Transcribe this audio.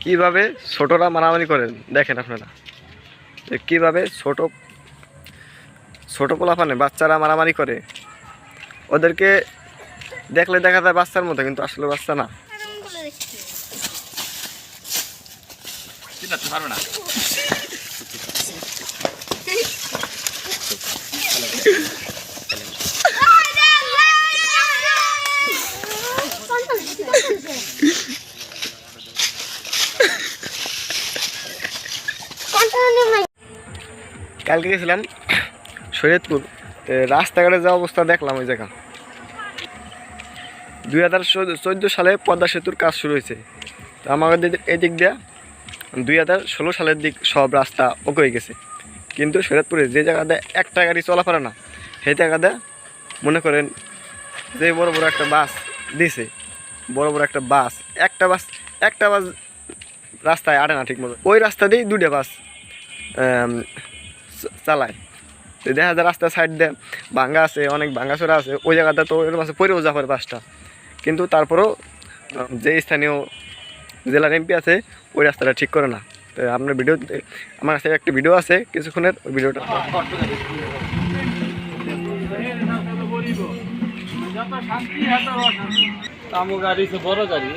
কীভাবে ছোটরা মারামারি করেন? দেখেন আপনারা। যে কীভাবে ছোট ছোট পোলাপানে বাচ্চারা মারামারি করে। ওদেরকে দেখলে দেখা যায় বাচ্চার মতো কিন্তু আসলে বাচ্চা না। না কালকে গেছিলাম শরীয়তপুর রাস্তাঘাটে যা অবস্থা দেখলাম ওই জায়গা। দুই হাজার চোদ্দ, সালে পদ্মা সেতুর কাজ শুরু হয়েছে। তো আমাদের এদিক দিয়ে দুই হাজার ষোলো সালের দিক সব রাস্তা ওকে হয়ে গেছে। কিন্তু শরীয়তপুরে যে জায়গাতে একটা গাড়ি চলাফেরা না, সেই জায়গাতে মনে করেন যে বড় বড় একটা বাস দিছে, বড় বড় একটা বাস একটা বাস একটা বাস রাস্তায় আটে না ঠিক মতো ওই রাস্তা দিয়েই দুটো বাস চালায়। তো দেখা যায় রাস্তার সাইড দিয়ে ভাঙ্গা আছে, অনেক ভাঙ্গাচোরা আছে, ওই জায়গাতে তো এরকম আছে পরেও যাবার বাসটা কিন্তু তারপরেও যে স্থানীয় জেলার এমপি আছে, ওই রাস্তাটা ঠিক করে না। তো আপনার ভিডিও আমার কাছে একটা ভিডিও আছে, কিছুক্ষণের, ওই ভিডিওটা বড় গাড়ি